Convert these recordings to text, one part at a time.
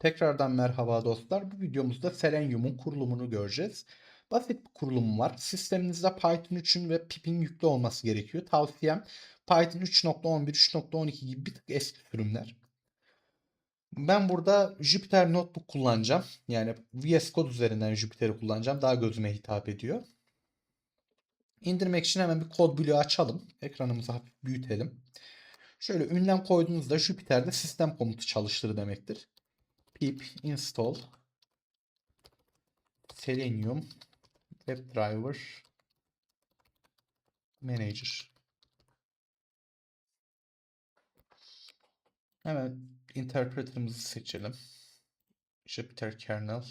Tekrardan merhaba dostlar. Bu videomuzda Selenium'un kurulumunu göreceğiz. Basit bir kurulum var. Sisteminizde Python 3'ün ve Pip'in yüklü olması gerekiyor. Tavsiyem Python 3.11, 3.12 gibi bir tık eski sürümler. Ben burada Jupyter Notebook kullanacağım. Yani VS Code üzerinden Jupyter'i kullanacağım. Daha gözüme hitap ediyor. İndirmek için hemen bir kod bloğu açalım. Ekranımızı hafif büyütelim. Şöyle ünlem koyduğunuzda Jupyter'de sistem komutu çalıştır demektir. Pip install selenium webdriver manager. Hemen interpreter'ımızı seçelim. Jupyter kernel.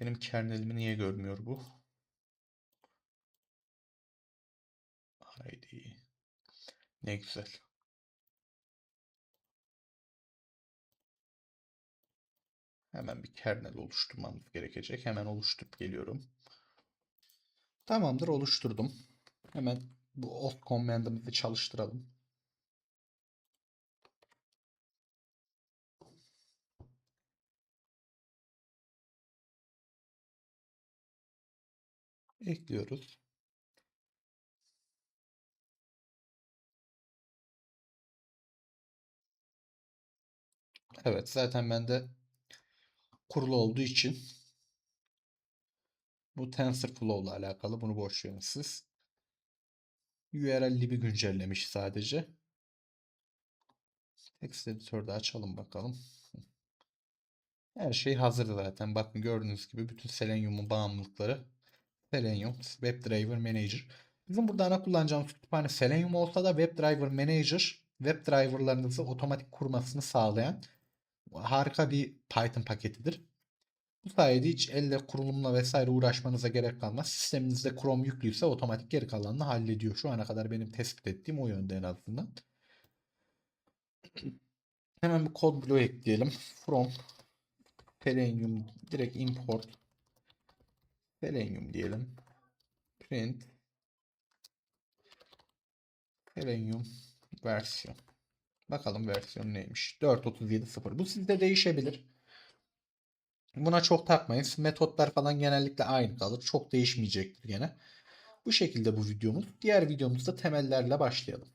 Benim kernelimi niye görmüyor bu? Haydi. Ne güzel. Hemen bir kernel oluşturmamız gerekecek. Hemen oluşturup geliyorum. Tamamdır oluşturdum. Hemen bu off command'ımızı çalıştıralım. Ekliyoruz. Evet zaten bende kurulu olduğu için bu TensorFlow ile alakalı bunu boş verin siz. URL lib'i güncellemiş sadece. Text editörde açalım bakalım. Her şey hazır zaten. Bakın gördüğünüz gibi bütün Selenium'un bağımlılıkları Selenium WebDriver Manager. Bizim burada ana kullanacağımız kütüphane Selenium olsa da WebDriver Manager WebDriver'larınızı otomatik kurmasını sağlayan harika bir Python paketidir. Bu sayede hiç elle kurulumla vesaire uğraşmanıza gerek kalmaz. Sisteminizde Chrome yüklüyse otomatik geri kalanını hallediyor. Şu ana kadar benim tespit ettiğim o yönde en azından. Hemen bir kod bloğu ekleyelim. From Selenium direkt import Selenium diyelim. Print Selenium versiyon. Bakalım versiyon neymiş. 4.37.0. Bu sizde değişebilir. Buna çok takmayın. Metotlar falan genellikle aynı kalır. Çok değişmeyecektir gene. Bu şekilde bu videomuz. Diğer videomuzda temellerle başlayalım.